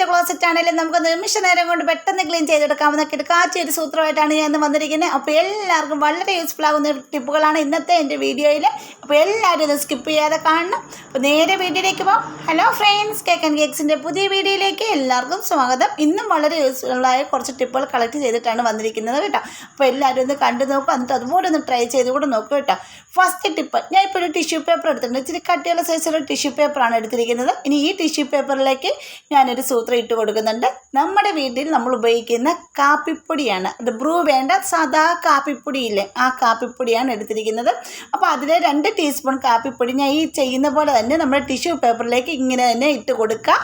പിടിച്ച ക്ലോസറ്റ് ആണെങ്കിലും നമുക്ക് നിമിഷ നേരം കൊണ്ട് പെട്ടെന്ന് ക്ലീൻ ചെയ്തെടുക്കാവുന്ന കിടക്കാച്ച ഒരു സൂത്രമായിട്ടാണ് ഞാൻ ഇന്ന് വന്നിരിക്കുന്നത് അപ്പോൾ എല്ലാവർക്കും വളരെ യൂസ്ഫുൾ ആകുന്ന ടിപ്പുകളാണ് ഇന്നത്തെ എന്റെ വീഡിയോയിൽ അപ്പോൾ എല്ലാവരും ഇത് സ്കിപ്പ് ചെയ്യാതെ കാണണം. അപ്പോൾ നേരെ വീഡിയോയിലേക്ക് പോകാം ഹലോ ഫ്രണ്ട്സ് കേക്ക് ആൻഡ് കേക്സിന്റെ പുതിയ വീഡിയോയിലേക്ക് എല്ലാവർക്കും സ്വാഗതം. ഇന്നും വളരെ യൂസ്ഫുള്ളായ കുറച്ച് ടിപ്പുകൾ കളക്ട് ചെയ്തിട്ടാണ് വന്നിരിക്കുന്നത് കേട്ടോ. അപ്പോൾ എല്ലാവരും ഒന്ന് കണ്ടു നോക്കുക എന്നിട്ട് അതുപോലെ ഒന്ന് ട്രൈ ചെയ്ത് കൂടെ നോക്കുക കേട്ടോ. ഫസ്റ്റ് ടിപ്പ് ഞാൻ ഇപ്പോൾ ഒരു ടിഷ്യൂ പേപ്പർ എടുത്തിട്ടുണ്ട്. ഇച്ചിരി കട്ടിയുള്ള സൈസിലുള്ള ടിഷ്യൂ പേപ്പറാണ് എടുത്തിരിക്കുന്നത്. ഇനി ഈ ടിഷ്യൂ പേപ്പറിലേക്ക് ഞാനൊരു സൂത്രം ഇട്ട് കൊടുക്കുന്നുണ്ട്. നമ്മുടെ വീട്ടിൽ നമ്മൾ ഉപയോഗിക്കുന്ന കാപ്പിപ്പൊടിയാണ്. അത് ബ്രൂ വേണ്ട സാധാ കാപ്പിപ്പൊടിയില്ലേ ആ കാപ്പിപ്പൊടിയാണ് എടുത്തിരിക്കുന്നത്. അപ്പോൾ അതിൽ രണ്ട് ടീസ്പൂൺ കാപ്പിപ്പൊടി ഞാൻ ഈ ചെയ്യുന്ന പോലെ തന്നെ നമ്മുടെ ടിഷ്യൂ പേപ്പറിലേക്ക് ഇങ്ങനെ തന്നെ ഇട്ട് കൊടുക്കുക.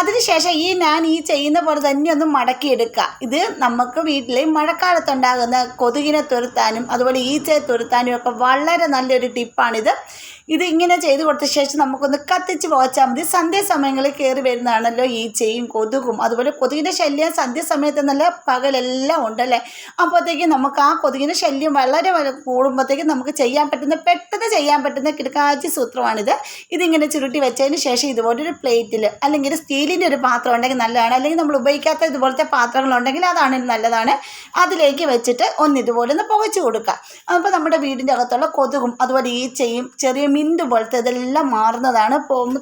അതിനുശേഷം ഈ ഞാൻ ഈ ചെയ്യുന്ന പോലെ തന്നെ ഒന്ന് മടക്കിയെടുക്കുക ഇത് നമുക്ക് വീട്ടിൽ മഴക്കാലത്തുണ്ടാകുന്ന കൊതുകിനെ തുരത്താനും അതുപോലെ ഈച്ചയെ തുരത്താനും ഒക്കെ വളരെ നല്ലൊരു ടിപ്പാണിത് ഇത് ഇങ്ങനെ ചെയ്ത് കൊടുത്ത ശേഷം നമുക്കൊന്ന് കത്തിച്ച് പോച്ചാൽ മതി. സന്ധ്യാസമയങ്ങളിൽ കയറി വരുന്നതാണല്ലോ ഈച്ചയും കൊതുകും അതുപോലെ കൊതുകിന്റെ ശല്യം സന്ധ്യസമയത്ത് നല്ല പകലെല്ലാം ഉണ്ടല്ലേ? അപ്പോഴത്തേക്കും നമുക്ക് ആ കൊതുകിന്റെ ശല്യം വളരെ കൂടുമ്പോഴത്തേക്കും നമുക്ക് ചെയ്യാൻ പറ്റുന്ന പെട്ടെന്ന് ചെയ്യാൻ പറ്റുന്ന കിടക്കാച്ചി സൂത്രമാണിത്. ഇതിങ്ങനെ ചുരുട്ടി വെച്ചതിന് ശേഷം ഇതുപോലൊരു പ്ലേറ്റിൽ അല്ലെങ്കിൽ സ്റ്റീലിന്റെ ഒരു പാത്രം ഉണ്ടെങ്കിൽ നല്ലതാണ്. അല്ലെങ്കിൽ നമ്മൾ ഉപയോഗിക്കാത്ത ഇതുപോലത്തെ പാത്രങ്ങളുണ്ടെങ്കിൽ അതാണ് നല്ലതാണ്. അതിലേക്ക് വെച്ചിട്ട് ഒന്ന് ഇതുപോലെ ഒന്ന് പുകച്ചു കൊടുക്കുക. അപ്പോൾ നമ്മുടെ വീടിന്റെ അകത്തുള്ള കൊതുകും അതുപോലെ ഈച്ചയും ചെറിയ മിന്റ് പോലത്തെ ഇതെല്ലാം മാറുന്നതാണ്.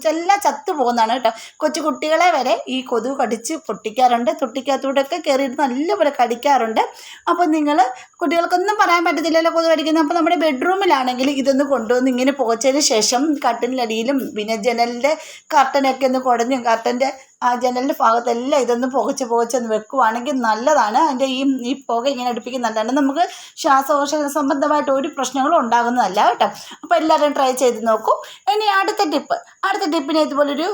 എല്ലാം ചത്തു പോകുന്നതാണ് കേട്ടോ. കൊച്ചു കുട്ടികളെ വരെ ഈ കൊതുക് കടിച്ച് പൊട്ടിക്കാറുണ്ട്. തൊട്ടിക്കകത്തൂടെയൊക്കെ കയറിയിട്ട് നല്ലപോലെ കടിക്കാറുണ്ട്. അപ്പോൾ നിങ്ങൾ കുട്ടികൾക്കൊന്നും പറയാൻ പറ്റത്തില്ലല്ലോ കൊതുക് കടിക്കുന്നത്. അപ്പോൾ നമ്മുടെ ബെഡ്റൂമിലാണെങ്കിൽ ഇതൊന്ന് കൊണ്ടുവന്ന് ഇങ്ങനെ പോച്ചതിന് ശേഷം കട്ടിലടിയിലും പിന്നെ ജനലിന്റെ കർട്ടനൊക്കെ ഒന്ന് കുടഞ്ഞും കർട്ടന്റെ ആ ജനലിന്റെ ഭാഗത്തെല്ലാം ഇതൊന്ന് പുകച്ച് പുകച്ചൊന്ന് വെക്കുവാണെങ്കിൽ നല്ലതാണ്. അതിന്റെ ഈ ഈ പുക ഇങ്ങനെ അടുപ്പിക്കുന്ന നല്ലതാണ് നമുക്ക് ശ്വാസകോശ സംബന്ധമായിട്ട് ഒരു പ്രശ്നങ്ങളും ഉണ്ടാകുന്നതല്ല കേട്ടോ. അപ്പോൾ എല്ലാവരും ട്രൈ ചെയ്ത് നോക്കൂ. ഇനി അടുത്ത ടിപ്പ് അടുത്ത ടിപ്പിന് ഇതുപോലൊരു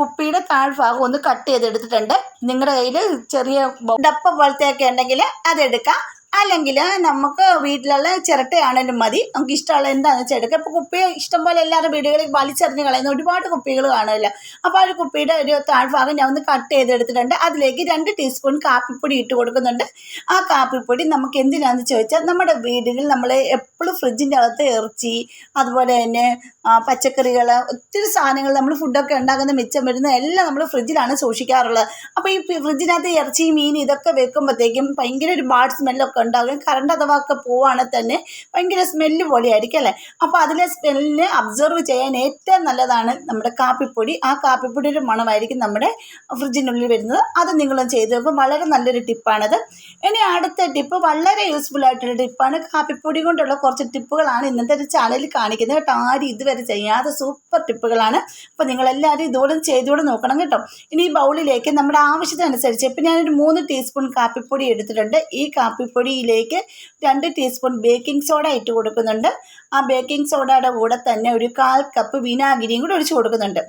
കുപ്പിയുടെ താഴ്ഭാഗം ഒന്ന് കട്ട് ചെയ്തെടുത്തിട്ടുണ്ട്. നിങ്ങളുടെ കയ്യിൽ ചെറിയ ഡപ്പ പോലത്തെയൊക്കെ ഉണ്ടെങ്കിൽ അതെടുക്കാം അല്ലെങ്കിൽ നമുക്ക് വീട്ടിലുള്ള ചിരട്ടയാണേലും മതി. നമുക്ക് ഇഷ്ടമുള്ള എന്താണെന്ന് വെച്ചാൽ എടുക്കാം ഇപ്പോൾ കുപ്പി ഇഷ്ടംപോലെ എല്ലാവരും വീടുകളിൽ വലിച്ചെറിഞ്ഞ് കളയുന്ന ഒരുപാട് കുപ്പികൾ കാണുമല്ലോ. അപ്പോൾ ആ ഒരു കുപ്പിയുടെ ഒരു താഴ്ഭാഗം ഞാൻ ഒന്ന് കട്ട് ചെയ്തെടുത്തിട്ടുണ്ട്. അതിലേക്ക് രണ്ട് ടീസ്പൂൺ കാപ്പിപ്പൊടി ഇട്ട് കൊടുക്കുന്നുണ്ട്. ആ കാപ്പിപ്പൊടി നമുക്ക് എന്തിനാണെന്ന് ചോദിച്ചാൽ നമ്മുടെ വീടുകളിൽ നമ്മൾ എപ്പോഴും ഫ്രിഡ്ജിന്റെ അകത്ത് ഇറച്ചി അതുപോലെ തന്നെ പച്ചക്കറികൾ ഒത്തിരി സാധനങ്ങൾ നമ്മൾ ഫുഡൊക്കെ ഉണ്ടാക്കുന്ന മിച്ചം വരുന്ന എല്ലാം നമ്മൾ ഫ്രിഡ്ജിലാണ് സൂക്ഷിക്കാറുള്ളത്. അപ്പോൾ ഈ ഫ്രിഡ്ജിനകത്ത് ഇറച്ചി മീൻ ഇതൊക്കെ വെക്കുമ്പോഴത്തേക്കും ഭയങ്കര ഒരു ബാഡ് സ്മെല്ലൊക്കെ ഉണ്ടാകും കറണ്ട് അഥവാ ഒക്കെ പോവുകയാണെങ്കിൽ തന്നെ ഭയങ്കര സ്മെല്ല് പോലെയായിരിക്കും അല്ലേ? അപ്പോൾ അതിലെ സ്മെല്ലിനെ അബ്സർവ് ചെയ്യാൻ ഏറ്റവും നല്ലതാണ് നമ്മുടെ കാപ്പിപ്പൊടി. ആ കാപ്പിപ്പൊടിയുടെ മണമായിരിക്കും നമ്മുടെ ഫ്രിഡ്ജിനുള്ളിൽ വരുന്നത്. അത് നിങ്ങളും ചെയ്ത് വെക്കും വളരെ നല്ലൊരു ടിപ്പാണത് ഇനി അടുത്ത ടിപ്പ് വളരെ യൂസ്ഫുൾ ആയിട്ടുള്ള ടിപ്പാണ് കാപ്പിപ്പൊടി കൊണ്ടുള്ള കുറച്ച് ടിപ്പുകളാണ് ഇന്നത്തെ ഒരു ചാനലിൽ കാണിക്കുന്നത് കേട്ടോ. ആരും ഇതുവരെ ചെയ്യാതെ സൂപ്പർ ടിപ്പുകളാണ് അപ്പോൾ നിങ്ങളെല്ലാവരും ഇതുപോലെ ചെയ്തുകൂടെ നോക്കണം കേട്ടോ. ഇനി ഈ ബൗളിലേക്ക് നമ്മുടെ ആവശ്യത്തിനനുസരിച്ച് ഇപ്പം ഞാനൊരു മൂന്ന് ടീസ്പൂൺ കാപ്പിപ്പൊടി എടുത്തിട്ടുണ്ട്. ഈ കാപ്പിപ്പൊടിയിലേക്ക് രണ്ട് ടീസ്പൂൺ ബേക്കിംഗ് സോഡ ഇട്ട് കൊടുക്കുന്നുണ്ട്. ആ ബേക്കിംഗ് സോഡയുടെ കൂടെ തന്നെ ഒരു കാൽ കപ്പ് വിനാഗിരിയും കൂടി ഒഴിച്ച് കൊടുക്കുന്നുണ്ട്.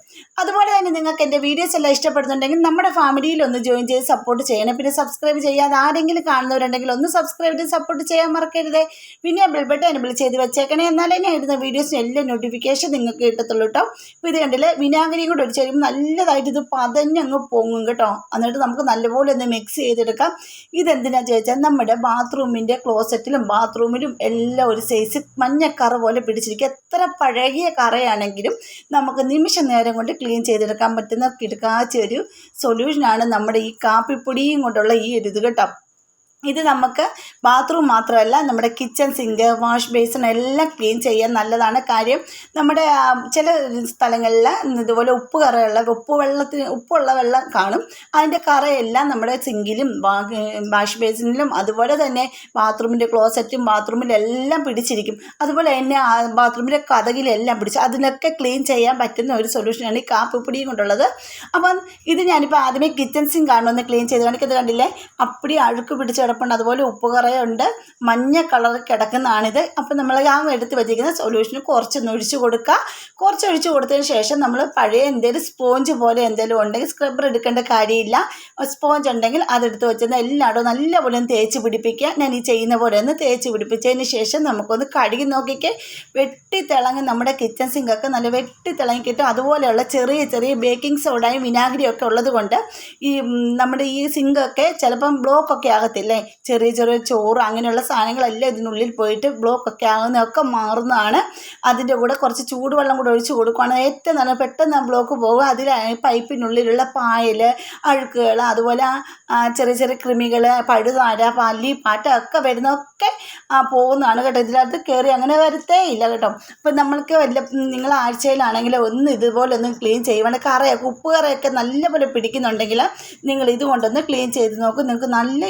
അതുപോലെ തന്നെ നിങ്ങൾക്ക് എന്റെ വീഡിയോസ് എല്ലാം ഇഷ്ടപ്പെടുന്നുണ്ടെങ്കിൽ നമ്മുടെ ഫാമിലിയിൽ ഒന്ന് ജോയിൻ ചെയ്ത് സപ്പോർട്ട് ചെയ്യണം. പിന്നെ സബ്സ്ക്രൈബ് ചെയ്യാതെ ആരെങ്കിലും കാണുന്നവരുണ്ടെങ്കിൽ ഒന്ന് സബ്സ്ക്രൈബ് ചെയ്ത് സപ്പോർട്ട് ചെയ്യാൻ മറക്കരുത്. പിന്നെ ബെൽ ബട്ടൺ എനബിൾ ചെയ്ത് വെച്ചേക്കണേ. എന്നാലേ ഞാൻ ഇടുന്ന വീഡിയോസിന് എല്ലാ നോട്ടിഫിക്കേഷൻ നിങ്ങൾക്ക് കിട്ടത്തുള്ളൂ കേട്ടോ അപ്പോൾ ഇത് കണ്ടില്ലേ? വിനാഗിരിയും കൂടി ഒഴിച്ച് കഴിയുമ്പോൾ നല്ലതായിട്ട് ഇത് പതഞ്ഞങ്ങ് പൊങ്ങും കേട്ടോ. എന്നിട്ട് നമുക്ക് നല്ലപോലെ ഒന്ന് മിക്സ് ചെയ്തെടുക്കാം. ഇതെന്തിനാ ചോദിച്ചാൽ നമ്മുടെ ബാത്റൂമിന്റെ ക്ലോസറ്റിലും ബാത്റൂമിലും എല്ലാം ഒരു സൈസ് മഞ്ഞക്കറ പോലെ പിടിച്ചിരിക്കുക എത്ര പഴകിയ കറയാണെങ്കിലും നമുക്ക് നിമിഷ നേരം കൊണ്ട് ക്ലീൻ ചെയ്തെടുക്കാൻ പറ്റുന്ന കിടക്കാച്ച ഒരു സൊല്യൂഷനാണ് നമ്മുടെ ഈ കാപ്പിപ്പൊടിയും കൊണ്ടുള്ള ഈ ഒരു ഇത് കേട്ടോ. ഇത് നമുക്ക് ബാത്റൂം മാത്രമല്ല നമ്മുടെ കിച്ചൺ സിങ്ക് വാഷ് ബേസിൻ എല്ലാം ക്ലീൻ ചെയ്യാൻ നല്ലതാണ്. കാര്യം നമ്മുടെ ചില സ്ഥലങ്ങളിൽ ഇതുപോലെ ഉപ്പ് കറയുള്ള ഉപ്പ് വെള്ളത്തിന് ഉപ്പുള്ള വെള്ളം കാണും. അതിന്റെ കറയെല്ലാം നമ്മുടെ സിങ്കിലും വാഷ് ബേസിനിലും അതുപോലെ തന്നെ ബാത്റൂമിന്റെ ക്ലോസറ്റും ബാത്റൂമിലെല്ലാം പിടിച്ചിരിക്കും. അതുപോലെ തന്നെ ബാത്റൂമിന്റെ കഥകിലെല്ലാം പിടിച്ച് അതിനൊക്കെ ക്ലീൻ ചെയ്യാൻ പറ്റുന്ന ഒരു സൊല്യൂഷനാണ് ഈ കാപ്പിപ്പൊടിയും കൊണ്ടുള്ളത്. അപ്പം ഇത് ഞാനിപ്പോൾ ആദ്യമേ കിച്ചൺ സിങ്ക് ആണ് ഒന്ന് ക്ലീൻ ചെയ്ത് കാണിക്കുന്നത് കണ്ടില്ലേ? അപ്പടി അഴുക്ക് പിടിച്ച് കിടപ്പുണ്ട് അതുപോലെ ഉപ്പ് കറയുണ്ട് മഞ്ഞ കളർ കിടക്കുന്നതാണിത്. അപ്പം നമ്മൾ ആ എടുത്ത് വെച്ചിരിക്കുന്ന സൊല്യൂഷന് കുറച്ചൊന്ന് ഒഴിച്ചു കൊടുക്കുക. കുറച്ച് ഒഴിച്ചു കൊടുത്തതിന് ശേഷം നമ്മൾ പഴയ എന്തെങ്കിലും സ്പോഞ്ച് പോലെ എന്തെങ്കിലും ഉണ്ടെങ്കിൽ സ്ക്രബ്ബർ എടുക്കേണ്ട കാര്യമില്ല. സ്പോഞ്ച് ഉണ്ടെങ്കിൽ അതെടുത്ത് വെച്ചിരുന്ന എല്ലായിടവും നല്ലപോലെ ഒന്ന് തേച്ച് പിടിപ്പിക്കുക. ഞാൻ ഈ ചെയ്യുന്ന പോലെ ഒന്ന് തേച്ച് പിടിപ്പിച്ചതിന് ശേഷം നമുക്കൊന്ന് കഴുകി നോക്കിക്കേ. വെട്ടി തിളങ്ങി നമ്മുടെ കിച്ചൺ സിങ്കൊക്കെ നല്ല വെട്ടി തിളങ്ങി കിട്ടും. അതുപോലെയുള്ള ചെറിയ ചെറിയ ബേക്കിംഗ് സോഡയും വിനാഗിരിയും ഒക്കെ ഉള്ളത് കൊണ്ട് ഈ നമ്മുടെ ഈ സിങ്കൊക്കെ ചിലപ്പം ബ്ലോക്കൊക്കെ ആകത്തില്ലേ? ചെറിയ ചെറിയ ചോറ് അങ്ങനെയുള്ള സാധനങ്ങളെല്ലാം ഇതിനുള്ളിൽ പോയിട്ട് ബ്ലോക്ക് ഒക്കെ ആകുന്നതൊക്കെ മാറുന്നതാണ്. അതിന്റെ കൂടെ കുറച്ച് ചൂടുവെള്ളം കൂടെ ഒഴിച്ച് കൊടുക്കുകയാണെങ്കിൽ ഏറ്റവും നല്ല പെട്ടെന്ന് ആ ബ്ലോക്ക് പോകും അതിൽ പൈപ്പിനുള്ളിലുള്ള പായൽ അഴുക്കുകൾ അതുപോലെ ചെറിയ ചെറിയ കൃമികൾ പഴുതാര പല്ലി പാറ്റ ഒക്കെ വരുന്നതൊക്കെ പോകുന്നതാണ് കേട്ടോ. ഇതിനകത്ത് കയറി അങ്ങനെ വരത്തേ ഇല്ല കേട്ടോ. അപ്പം നമ്മൾക്ക് വല്ല നിങ്ങൾ ആഴ്ചയിലാണെങ്കിൽ ഒന്ന് ഇതുപോലെ ഒന്ന് ക്ലീൻ ചെയ്യുവാണ് കറയൊക്കെ ഉപ്പ് കറയൊക്കെ നല്ലപോലെ പിടിക്കുന്നുണ്ടെങ്കിൽ നിങ്ങൾ ഇത് കൊണ്ടൊന്ന് ക്ലീൻ ചെയ്ത് നോക്കും. നിങ്ങൾക്ക് നല്ല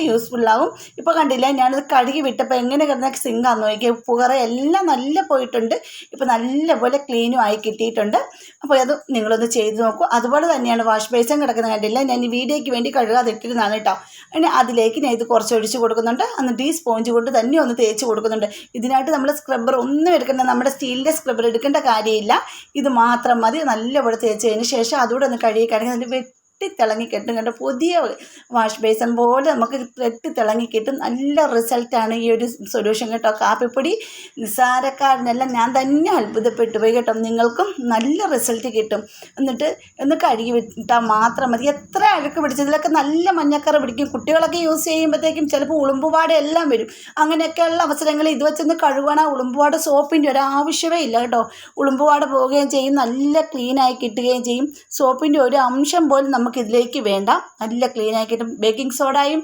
യൂസ്ഫുള്ളാകും ഇപ്പോൾ കണ്ടില്ല ഞാനത് കഴുകി വിട്ടപ്പോൾ എങ്ങനെ കിടന്ന സിങ്കാന്ന് നോക്കിയാൽ പുകറ കറ എല്ലാം നല്ല പോയിട്ടുണ്ട്. ഇപ്പോൾ നല്ലപോലെ ക്ലീനും ആയി കിട്ടിയിട്ടുണ്ട്. അപ്പോൾ അത് നിങ്ങളൊന്ന് ചെയ്ത് നോക്കൂ. അതുപോലെ തന്നെയാണ് വാഷ് ബേസൻ കിടക്കുന്നത് കണ്ടില്ല ഞാൻ ഈ വീഡിയോയ്ക്ക് വേണ്ടി കഴുകാതിട്ടിരുന്നതാണ് കേട്ടോ. അങ്ങനെ അതിലേക്ക് ഞാൻ ഇത് കുറച്ച് ഒഴിച്ച് കൊടുക്കുന്നുണ്ട്. എന്നിട്ട് ഈ സ്പോഞ്ച് കൊണ്ട് തന്നെ ഒന്ന് തേച്ച് കൊടുക്കുന്നുണ്ട്. ഇതിനായിട്ട് നമ്മൾ സ്ക്രബ്ബർ ഒന്നും എടുക്കേണ്ട നമ്മുടെ സ്റ്റീലിന്റെ സ്ക്രബ്ബർ എടുക്കേണ്ട കാര്യമില്ല. ഇത് മാത്രം മതി. നല്ലപോലെ തേച്ചതിന് ശേഷം അതുകൂടെ ഒന്ന് കഴുകി കഴിഞ്ഞാൽ അതിന്റെ വെട്ടിത്തിളങ്ങി കിട്ടും. കേട്ടോ പുതിയ വാഷ് ബേസൺ പോലെ നമുക്ക് വെട്ടിത്തിളങ്ങി കിട്ടും. നല്ല റിസൾട്ടാണ് ഈ ഒരു സൊല്യൂഷൻ കേട്ടോ. കാപ്പിപ്പൊടി നിസ്സാരക്കാരനെല്ലാം ഞാൻ തന്നെ അത്ഭുതപ്പെട്ടു പോയി കേട്ടോ. നിങ്ങൾക്കും നല്ല റിസൾട്ട് കിട്ടും. എന്നിട്ട് ഒന്ന് കഴുകി വിട്ടാൽ മാത്രം മതി. എത്ര അഴുക്ക് പിടിച്ചതിലൊക്കെ നല്ല മഞ്ഞക്കറ പിടിക്കും. കുട്ടികളൊക്കെ യൂസ് ചെയ്യുമ്പോഴത്തേക്കും ചിലപ്പോൾ ഉളുമ്പുപാട് എല്ലാം വരും. അങ്ങനെയൊക്കെയുള്ള അവസരങ്ങളിൽ ഇത് വെച്ചൊന്ന് കഴുകണ ഉളുമ്പുപാട് സോപ്പിന്റെ ഒരു ആവശ്യമേ ഇല്ല കേട്ടോ. ഉളുമ്പുപാട് പോവുകയും ചെയ്യും. നല്ല ക്ലീനായി കിട്ടുകയും ചെയ്യും. സോപ്പിന്റെ ഒരു അംശം പോലും നമുക്ക് ഇതിലേക്ക് വേണ്ട. നല്ല ക്ലീൻ ആക്കിയിട്ട് ബേക്കിംഗ് സോഡയും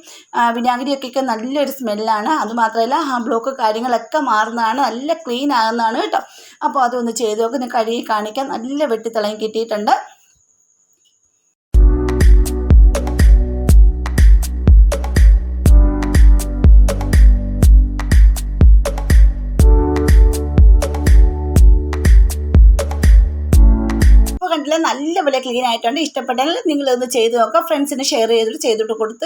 വിനാഗിരിയൊക്കെ നല്ലൊരു സ്മെല്ലാണ് അതുമാത്രമല്ല ആ ബ്ലോക്ക് കാര്യങ്ങളൊക്കെ മാറുന്നതാണ്. നല്ല ക്ലീൻ ആകുന്നതാണ് കേട്ടോ. അപ്പോൾ അതൊന്ന് ചെയ്ത് നോക്കി. കഴുകി കാണിക്കാൻ നല്ല വെട്ടിത്തിളങ്ങി കിട്ടിയിട്ടുണ്ട്. നല്ലപോലെ ക്ലീൻ ആയിട്ടുണ്ട്. ഇഷ്ടപ്പെട്ടാൽ നിങ്ങളൊന്ന് ചെയ്ത് നോക്കുക. ഫ്രണ്ട്സിന് ഷെയർ ചെയ്തിട്ട് ചെയ്തിട്ട് കൊടുത്ത്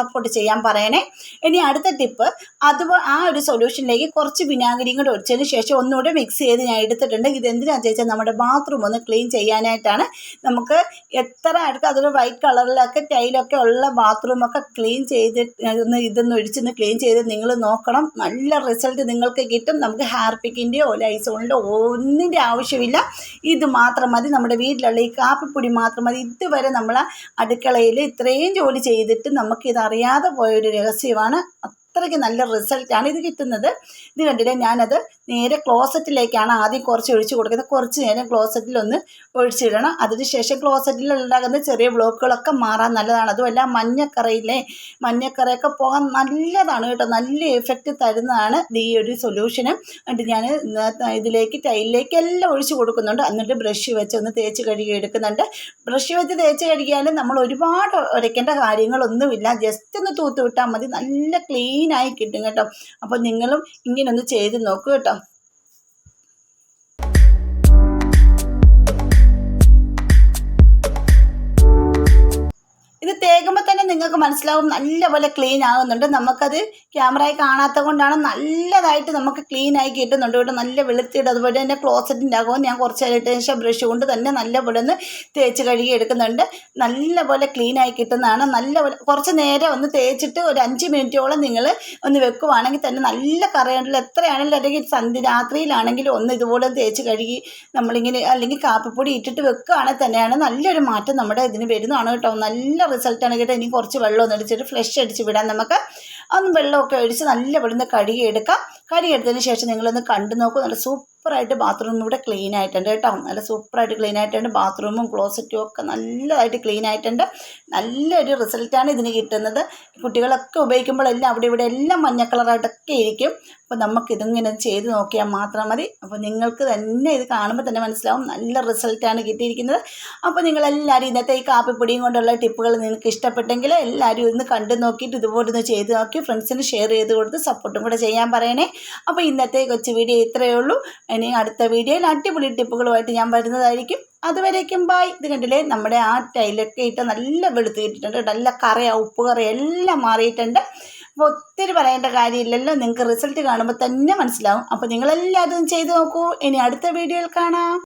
സപ്പോർട്ട് ചെയ്യാൻ പറയണേ. ഇനി അടുത്ത ടിപ്പ് അത് ആ ഒരു സൊല്യൂഷനിലേക്ക് കുറച്ച് വിനാഗിരിയും കൂടെ ഒഴിച്ചതിന് ശേഷം ഒന്നുകൂടെ മിക്സ് ചെയ്ത് ഞാൻ എടുത്തിട്ടുണ്ട്. ഇത് എന്തിനാണെന്ന് ചോദിച്ചാൽ നമ്മുടെ ബാത്റൂം ഒന്ന് ക്ലീൻ ചെയ്യാനായിട്ടാണ്. നമുക്ക് എത്ര അടുത്ത് അതൊരു വൈറ്റ് കളറിലൊക്കെ ടൈലൊക്കെ ഉള്ള ബാത്റൂമൊക്കെ ക്ലീൻ ചെയ്ത് ഒന്ന് ഇതൊന്ന് ഒഴിച്ചൊന്ന് ക്ലീൻ ചെയ്ത് നിങ്ങൾ നോക്കണം. നല്ല റിസൾട്ട് നിങ്ങൾക്ക് കിട്ടും. നമുക്ക് ഹാർപിക്കിന്റെയോ ലൈസോണിന്റെയോ ഒന്നിന്റെ ആവശ്യമില്ല. ഇത് മാത്രം മതി. നമ്മുടെ വീട്ടിലുള്ള ഈ കാപ്പിപ്പൊടി മാത്രം മതി. ഇതുവരെ നമ്മൾ അടുക്കളയിൽ ഇത്രയും ജോലി ചെയ്തിട്ട് നമുക്കിതറിയാതെ പോയൊരു രഹസ്യമാണ്. അത്രയ്ക്ക് നല്ല റിസൾട്ടാണ് ഇത് കിട്ടുന്നത്. ഇത് കണ്ടില്ലേ ഞാനത് നേരെ ക്ലോസറ്റിലേക്കാണ് ആദ്യം കുറച്ച് ഒഴിച്ചു കൊടുക്കുന്നത്. കുറച്ച് നേരം ക്ലോസറ്റിലൊന്ന് ഒഴിച്ചിടണം. അതിനുശേഷം ക്ലോസറ്റിൽ ഉണ്ടാകുന്ന ചെറിയ ബ്ലോക്കുകളൊക്കെ മാറാൻ നല്ലതാണ്. അതുമല്ല മഞ്ഞക്കറയിലെ മഞ്ഞക്കറയൊക്കെ പോകാൻ നല്ലതാണ് കേട്ടോ. നല്ല എഫക്റ്റ് തരുന്നതാണ് ഈ ഒരു സൊല്യൂഷന് എന്നിട്ട് ഞാൻ ഇതിലേക്ക് ടൈലിലേക്ക് എല്ലാം ഒഴിച്ചു കൊടുക്കുന്നുണ്ട്. എന്നിട്ട് ബ്രഷ് വെച്ച് ഒന്ന് തേച്ച് കഴുകി എടുക്കുന്നുണ്ട്. ബ്രഷ് വെച്ച് തേച്ച് കഴുകിയാലും നമ്മൾ ഒരുപാട് ഉരയ്ക്കേണ്ട കാര്യങ്ങളൊന്നുമില്ല. ജസ്റ്റ് ഒന്ന് തൂത്ത് വിട്ടാൽ മതി. നല്ല ക്ലീൻ ക്ലീനായി കിട്ടും കേട്ടോ. അപ്പോൾ നിങ്ങളും ഇങ്ങനെ ഒന്ന് ചെയ്ത് നോക്കൂ കേട്ടോ. ഇത് തേകുമ്പോൾ തന്നെ നിങ്ങൾക്ക് മനസ്സിലാവും നല്ലപോലെ ക്ലീൻ ആകുന്നുണ്ട് നമുക്കത് ക്യാമറയിൽ കാണാത്ത കൊണ്ടാണ് നല്ലതായിട്ട് നമുക്ക് ക്ലീൻ ആയി കിട്ടുന്നുണ്ട് ഇവിടെ നല്ല വെളുത്തിയിട്ട് അതുപോലെ തന്നെ ക്ലോസറ്റിന്റെ അകവും ഞാൻ കുറച്ച് ശേഷം ബ്രഷ് കൊണ്ട് തന്നെ നല്ലപോലെ ഒന്ന് തേച്ച് കഴുകി എടുക്കുന്നുണ്ട്. നല്ലപോലെ ക്ലീൻ ആയി കിട്ടുന്നതാണ്. നല്ലപോലെ കുറച്ച് നേരം ഒന്ന് തേച്ചിട്ട് ഒരു അഞ്ച് മിനിറ്റോളം നിങ്ങൾ ഒന്ന് വെക്കുവാണെങ്കിൽ തന്നെ നല്ല കറയുണ്ടല്ലോ എത്രയാണെങ്കിലും അല്ലെങ്കിൽ സന്ധ്യ രാത്രിയിലാണെങ്കിലും ഒന്ന് ഇതുപോലെ തേച്ച് കഴുകി നമ്മളിങ്ങനെ അല്ലെങ്കിൽ കാപ്പിപ്പൊടി ഇട്ടിട്ട് വെക്കുകയാണെങ്കിൽ തന്നെയാണ് നല്ലൊരു മാറ്റം നമ്മുടെ ഇതിന് വരുന്നതാണ് കേട്ടോ. നല്ല റിസൾട്ടാണ് കേട്ടോ. ഇനി കുറച്ച് വെള്ളം ഒന്ന് അടിച്ചിട്ട് ഫ്ലഷ് അടിച്ച് വിടാം നമുക്ക് ഒന്ന് വെള്ളമൊക്കെ അടിച്ച് നല്ല വെള്ളം കഴുകിയെടുക്കാം എടുക്കാം കഴുകി എടുത്തതിന് ശേഷം നിങ്ങളൊന്ന് കണ്ടു നോക്കും. നല്ല സൂപ്പർ സൂപ്പറായിട്ട് ബാത്റൂം ഇവിടെ ക്ലീൻ ആയിട്ടുണ്ട് കേട്ടോ. നല്ല സൂപ്പറായിട്ട് ക്ലീൻ ആയിട്ടുണ്ട്. ബാത്റൂമും ക്ലോസറ്റും ഒക്കെ നല്ലതായിട്ട് ക്ലീൻ ആയിട്ടുണ്ട്. നല്ലൊരു റിസൾട്ടാണ് ഇതിന് കിട്ടുന്നത്. കുട്ടികളൊക്കെ ഉപയോഗിക്കുമ്പോഴെല്ലാം അവിടെ ഇവിടെ എല്ലാം മഞ്ഞ കളറായിട്ടൊക്കെ ഇരിക്കും. അപ്പോൾ നമുക്കിതിങ്ങനെ ചെയ്ത് നോക്കിയാൽ മാത്രം മതി. അപ്പോൾ നിങ്ങൾക്ക് തന്നെ ഇത് കാണുമ്പോൾ തന്നെ മനസ്സിലാവും. നല്ല റിസൾട്ടാണ് കിട്ടിയിരിക്കുന്നത്. അപ്പോൾ നിങ്ങളെല്ലാവരും ഇന്നത്തെ ഈ കാപ്പിപ്പൊടിയും കൊണ്ടുള്ള ടിപ്പുകൾ നിങ്ങൾക്ക് ഇഷ്ടപ്പെട്ടെങ്കിൽ എല്ലാവരും ഇന്ന് കണ്ടു നോക്കിയിട്ട് ഇതുപോലെ ഒന്ന് ചെയ്ത് നോക്കി ഫ്രണ്ട്സിന് ഷെയർ ചെയ്ത് കൊടുത്ത് സപ്പോർട്ടും കൂടെ ചെയ്യാൻ പറയണേ. അപ്പോൾ ഇന്നത്തെ കൊച്ചു വീഡിയോ ഇത്രയേ ഉള്ളൂ. ഇനി അടുത്ത വീഡിയോയിൽ അടിപൊളി ടിപ്പുകളുമായിട്ട് ഞാൻ വരുന്നതായിരിക്കും. അതുവരേക്കും ബായ് ഇത് കണ്ടില്ലേ? നമ്മുടെ ആ ടൈലൊക്കെ ഇട്ട് നല്ല വെളുത്ത് കിട്ടിയിട്ടുണ്ട് നല്ല കറയാണ് ഉപ്പ് കറി എല്ലാം മാറിയിട്ടുണ്ട്. അപ്പോൾ ഒത്തിരി പറയേണ്ട കാര്യമില്ലല്ലോ. നിങ്ങൾക്ക് റിസൾട്ട് കാണുമ്പോൾ തന്നെ മനസ്സിലാവും. അപ്പോൾ നിങ്ങളെല്ലാവരും ചെയ്ത് നോക്കൂ. ഇനി അടുത്ത വീഡിയോയിൽ കാണാം.